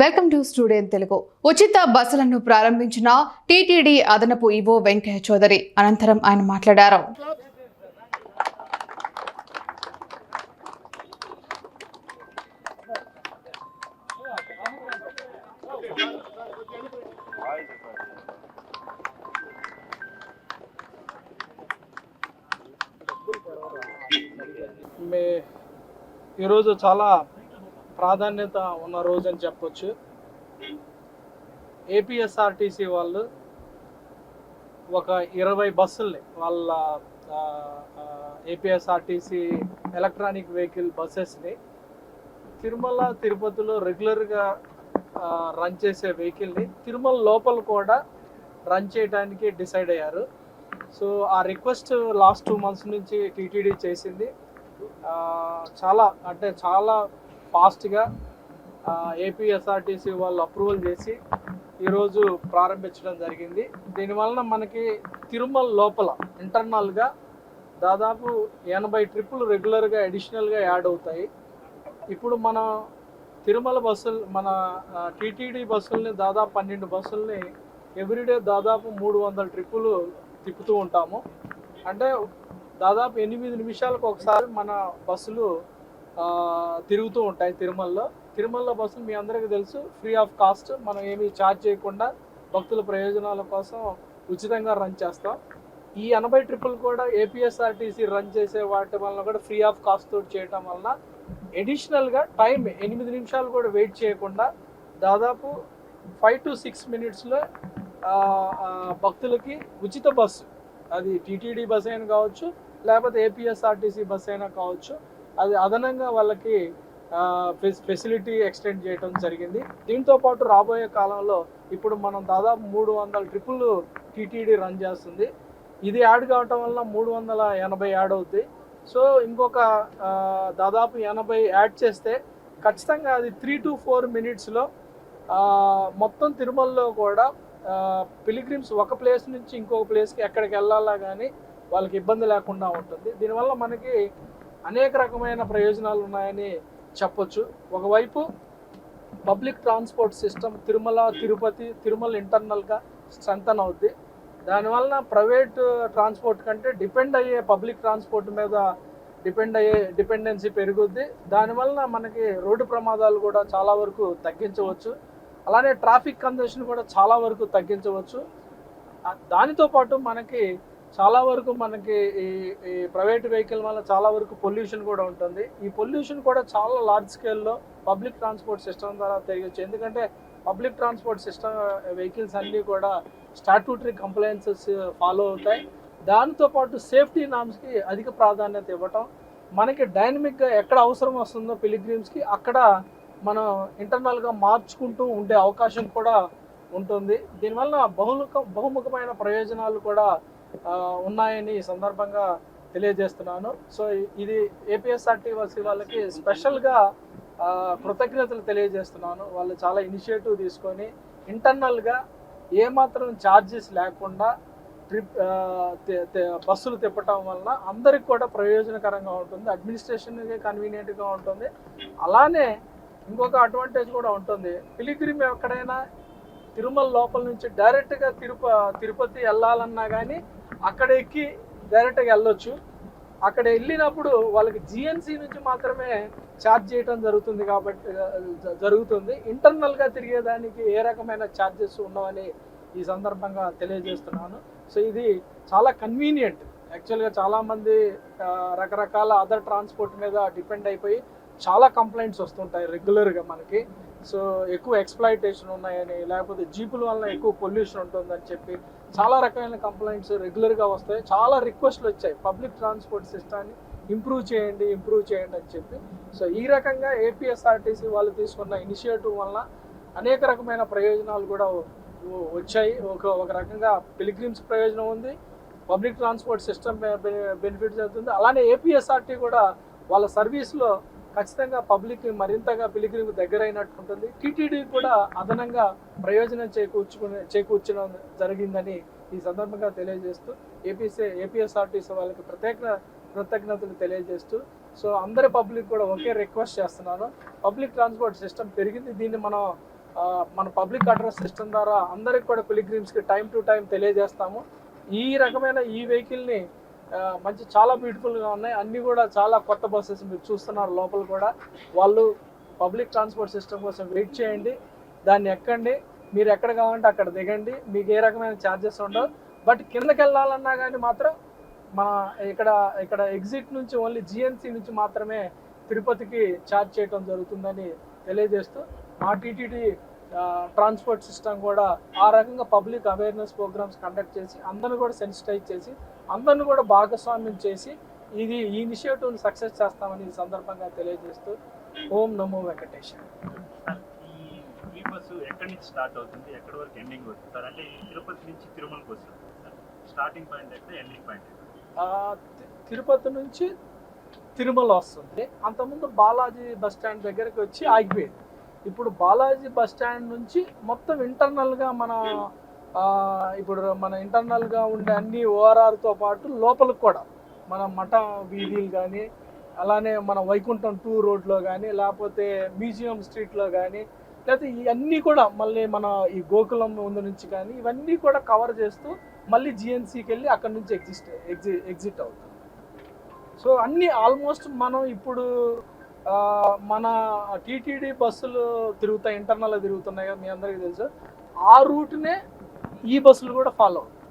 Welcome to student Telugu. ఉచిత బస్సులను ప్రారంభించిన టీటీడీ అదనపు ఈవో వెంకయ్య చౌదరి అనంతరం ఆయన మాట్లాడారు. ఈరోజు చాలా ప్రాధాన్యత ఉన్న రోజు అని చెప్పొచ్చు. ఏపీఎస్ఆర్టీసీ వాళ్ళు ఒక ఇరవై బస్సుల్ని వాళ్ళ ఏపీఎస్ఆర్టీసీ ఎలక్ట్రానిక్ వెహికల్ బస్సెస్ని తిరుమల తిరుపతిలో రెగ్యులర్గా రన్ చేసే వెహికల్ని తిరుమల లోపల కూడా రన్ చేయడానికి డిసైడ్ అయ్యారు. సో ఆ రిక్వెస్ట్ లాస్ట్ టూ మంత్స్ నుంచి టీటీడీ చేసింది. చాలా అంటే చాలా ఫాస్ట్గా ఏపీఎస్ఆర్టీసీ వాళ్ళు అప్రూవల్ చేసి ఈరోజు ప్రారంభించడం జరిగింది. దీనివలన మనకి తిరుమల లోపల ఇంటర్నల్గా దాదాపు ఎనభై ట్రిప్పులు రెగ్యులర్గా అడిషనల్గా యాడ్ అవుతాయి. ఇప్పుడు మన తిరుమల బస్సులు మన టీటీడీ బస్సుల్ని దాదాపు పన్నెండు బస్సుల్ని ఎవ్రీడే దాదాపు మూడు వందల ట్రిప్పులు తిప్పుతూ ఉంటాము. అంటే దాదాపు ఎనిమిది నిమిషాలకు ఒకసారి మన బస్సులు తిరుగుతూ ఉంటాయి తిరుమలలో. తిరుమలలో బస్సులు మీ అందరికీ తెలుసు ఫ్రీ ఆఫ్ కాస్ట్ మనం ఏమీ ఛార్జ్ చేయకుండా భక్తుల ప్రయోజనాల కోసం ఉచితంగా రన్ చేస్తాం. ఈ ఎనభై ట్రిప్పులు కూడా ఏపీఎస్ఆర్టీసీ రన్ చేసే వాటి వలన కూడా ఫ్రీ ఆఫ్ కాస్ట్ తోటి చేయటం వలన ఎడిషనల్గా టైం ఎనిమిది నిమిషాలు కూడా వెయిట్ చేయకుండా దాదాపు ఫైవ్ టు సిక్స్ మినిట్స్లో భక్తులకి ఉచిత బస్సు. అది టీటీడీ బస్ అయినా కావచ్చు లేకపోతే ఏపీఎస్ఆర్టీసీ బస్ అయినా కావచ్చు అది అదనంగా వాళ్ళకి ఫెసిలిటీ ఎక్స్టెండ్ చేయడం జరిగింది. దీంతో పాటు రాబోయే కాలంలో ఇప్పుడు మనం దాదాపు మూడు వందల ట్రిపుల్ టీటీడీ రన్ చేస్తుంది. ఇది యాడ్ కావటం వల్ల మూడు వందల ఎనభై యాడ్ అవుద్ది. సో ఇంకొక దాదాపు ఎనభై యాడ్ చేస్తే ఖచ్చితంగా అది త్రీ టు ఫోర్ మినిట్స్లో మొత్తం తిరుమలలో కూడా పిలిగ్రిమ్స్ ఒక ప్లేస్ నుంచి ఇంకొక ప్లేస్కి ఎక్కడికి వెళ్ళాలా కానీ వాళ్ళకి ఇబ్బంది లేకుండా ఉంటుంది. దీనివల్ల మనకి అనేక రకమైన ప్రయోజనాలు ఉన్నాయని చెప్పొచ్చు. ఒకవైపు public transport system Tirumala Tirupati Tirumala ఇంటర్నల్గా స్ట్రెంథన్ అవుద్ది. దానివలన ప్రైవేట్ ట్రాన్స్పోర్ట్ కంటే డిపెండ్ అయ్యే పబ్లిక్ ట్రాన్స్పోర్ట్ మీద డిపెండ్ అయ్యే డిపెండెన్సీ పెరుగుద్ది. దానివలన మనకి రోడ్డు ప్రమాదాలు కూడా చాలా వరకు తగ్గించవచ్చు. అలానే ట్రాఫిక్ కంజెషన్ కూడా చాలా వరకు తగ్గించవచ్చు. దానితో పాటు మనకి చాలా వరకు మనకి ఈ ఈ ప్రైవేట్ వెహికల్ వల్ల చాలా వరకు పొల్యూషన్ కూడా ఉంటుంది. ఈ పొల్యూషన్ కూడా చాలా లార్జ్ స్కేల్లో పబ్లిక్ ట్రాన్స్పోర్ట్ సిస్టమ్ ద్వారా తెలియచ్చు ఎందుకంటే పబ్లిక్ ట్రాన్స్పోర్ట్ సిస్టమ్ వెహికల్స్ అన్నీ కూడా స్టాట్యూటరీ కంప్లైన్సెస్ ఫాలో అవుతాయి. దాంతో పాటు సేఫ్టీ నామ్స్కి అధిక ప్రాధాన్యత ఇవ్వటం మనకి డైనమిక్గా ఎక్కడ అవసరం వస్తుందో పిలిగ్రీమ్స్కి అక్కడ మనం ఇంటర్నల్గా మార్చుకుంటూ ఉండే అవకాశం కూడా ఉంటుంది. దీనివల్ల బహుముఖ బహుముఖమైన ప్రయోజనాలు కూడా ఉన్నాయని ఈ సందర్భంగా తెలియజేస్తున్నాను. సో ఇది ఏపీఎస్ఆర్టీ వర్సి వాళ్ళకి స్పెషల్గా కృతజ్ఞతలు తెలియజేస్తున్నాను. వాళ్ళు చాలా ఇనిషియేటివ్ తీసుకొని ఇంటర్నల్గా ఏమాత్రం ఛార్జెస్ లేకుండా ట్రిప్ బస్సులు తిప్పటం వలన అందరికి కూడా ప్రయోజనకరంగా ఉంటుంది. అడ్మినిస్ట్రేషన్కి కన్వీనియంట్గా ఉంటుంది. అలానే ఇంకొక అడ్వాంటేజ్ కూడా ఉంటుంది. పిలిగ్రిమ్ ఎక్కడైనా తిరుమల లోపల నుంచి డైరెక్ట్గా తిరుప తిరుపతి వెళ్ళాలన్నా కానీ అక్కడ ఎక్కి డైరెక్ట్గా వెళ్ళొచ్చు. అక్కడ వెళ్ళినప్పుడు వాళ్ళకి జిఎన్సీ నుంచి మాత్రమే ఛార్జ్ చేయడం జరుగుతుంది కాబట్టి జరుగుతుంది. ఇంటర్నల్గా తిరిగేదానికి ఏ రకమైన ఛార్జెస్ ఉండవని ఈ సందర్భంగా తెలియజేస్తున్నాను. సో ఇది చాలా కన్వీనియంట్ యాక్చువల్గా చాలామంది రకరకాల అదర్ ట్రాన్స్పోర్ట్ మీద డిపెండ్ అయిపోయి చాలా కంప్లైంట్స్ వస్తుంటాయి రెగ్యులర్గా మనకి. సో ఎక్కువ ఎక్స్ప్లాయిటేషన్ ఉన్నాయని లేకపోతే జీపుల వల్ల ఎక్కువ పొల్యూషన్ ఉంటుందని చెప్పి చాలా రకమైన కంప్లైంట్స్ రెగ్యులర్గా వస్తాయి. చాలా రిక్వెస్ట్లు వచ్చాయి. పబ్లిక్ ట్రాన్స్పోర్ట్ సిస్టాన్ని ఇంప్రూవ్ చేయండి ఇంప్రూవ్ చేయండి అని చెప్పి. సో ఈ రకంగా ఏపీఎస్ఆర్టీసీ వాళ్ళు తీసుకున్న ఇనిషియేటివ్ వల్ల అనేక రకమైన ప్రయోజనాలు కూడా వచ్చాయి. ఒక ఒక రకంగా పిలిగ్రిమ్స్ ప్రయోజనం ఉంది. పబ్లిక్ ట్రాన్స్పోర్ట్ సిస్టమ్ బెనిఫిట్ జరుగుతుంది. అలానే ఏపీఎస్ఆర్టీ కూడా వాళ్ళ సర్వీస్లో ఖచ్చితంగా పబ్లిక్ మరింతగా పిలిగ్రిమ్ దగ్గర అయినట్టు ఉంటుంది. టీటీడీ కూడా అదనంగా ప్రయోజనం చేకూర్చుకునే చేకూర్చడం జరిగిందని ఈ సందర్భంగా తెలియజేస్తూ ఏపీసీ ఏపీఎస్ఆర్టీసీ వాళ్ళకి ప్రత్యేక కృతజ్ఞతలు తెలియజేస్తూ సో అందరి పబ్లిక్ కూడా ఒకే రిక్వెస్ట్ చేస్తున్నాను. పబ్లిక్ ట్రాన్స్పోర్ట్ సిస్టమ్ పెరిగింది. దీన్ని మనం మన పబ్లిక్ అడ్రస్ సిస్టమ్ ద్వారా అందరికి కూడా పిలిగ్రిమ్స్కి టైం టు టైం తెలియజేస్తాము. ఈ రకమైన ఈ వెహికల్ని మంచి చాలా బ్యూటిఫుల్గా ఉన్నాయి. అన్నీ కూడా చాలా కొత్త బస్సెస్ మీరు చూస్తున్నారు లోపల కూడా. వాళ్ళు పబ్లిక్ ట్రాన్స్పోర్ట్ సిస్టమ్ కోసం వెయిట్ చేయండి. దాన్ని ఎక్కండి. మీరు ఎక్కడ కావాలంటే అక్కడ దిగండి. మీకు ఏ రకమైన ఛార్జెస్ ఉండవు. బట్ కిందకి వెళ్ళాలన్నా కానీ మాత్రం మన ఇక్కడ ఇక్కడ ఎగ్జిట్ నుంచి ఓన్లీ జిఎన్సీ నుంచి మాత్రమే తిరుపతికి ఛార్జ్ చేయడం జరుగుతుందని తెలియజేస్తూ మా టీటీడీ ట్రాన్స్పోర్ట్ సిస్టమ్ కూడా ఆ రకంగా పబ్లిక్ అవేర్నెస్ ప్రోగ్రామ్స్ కండక్ట్ చేసి అందరిని కూడా సెన్సిటైజ్ చేసి అందరిని కూడా భాగస్వామ్యం చేసి ఇది ఈ ఇనిషియేటివ్ని సక్సెస్ చేస్తామని ఈ సందర్భంగా తెలియజేస్తూ ఓం నమో ఈ బస్సు ఎక్కడి నుంచి స్టార్ట్ అవుతుంది? ఎక్కడి వరకు ఎండింగ్ అవుతుంది సార్ అంటే ఈ తిరుపతి నుంచి తిరుమలకి వస్తుంది. సార్ స్టార్టింగ్ పాయింట్ ఎక్కడ ఎండింగ్ పాయింట్ ఎక్కడ? ఆ, తి- తిరుపతి నుంచి తిరుమల వస్తుంది. అంతకుముందు బాలాజీ బస్ స్టాండ్ దగ్గరికి వచ్చి ఆగిపోయేది. ఇప్పుడు బాలాజీ బస్ స్టాండ్ నుంచి మొత్తం ఇంటర్నల్గా మన ఇప్పుడు మన ఇంటర్నల్గా ఉండే అన్ని ఓఆర్ఆర్తో పాటు లోపలికి కూడా మన మఠ వీధులు కానీ అలానే మన వైకుంఠం టూ రోడ్లో కానీ లేకపోతే మ్యూజియం స్ట్రీట్లో కానీ లేకపోతే ఇవన్నీ కూడా మళ్ళీ మన ఈ గోకులం ముందు నుంచి కానీ ఇవన్నీ కూడా కవర్ చేస్తూ మళ్ళీ జిఎన్సీకి వెళ్ళి అక్కడ నుంచి ఎగ్జిస్ట్ ఎగ్జి ఎగ్జిట్ అవుతుంది సో అన్నీ ఆల్మోస్ట్ మనం ఇప్పుడు మన టీటీడీ బస్సులు తిరుగుతాయి ఇంటర్నల్ తిరుగుతున్నాయి కదా మీ అందరికీ తెలుసు. ఆ రూట్నే ఈ బస్సులు కూడా ఫాలో అవుతాయి.